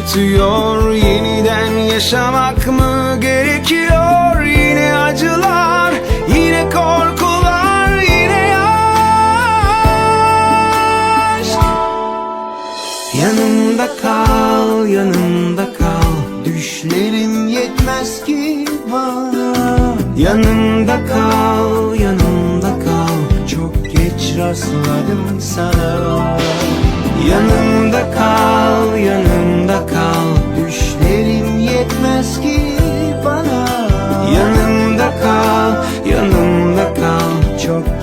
ürkütüyor Yeniden yaşamak mı gerekiyor? Yine acılar, yine korkular, yine yaş Yanımda kal, yanımda kal. Düşlerim yetmez ki bana. Yanımda kal, yanımda kal. Çok geç rastladım sana. Yanımda kal, yanımda 척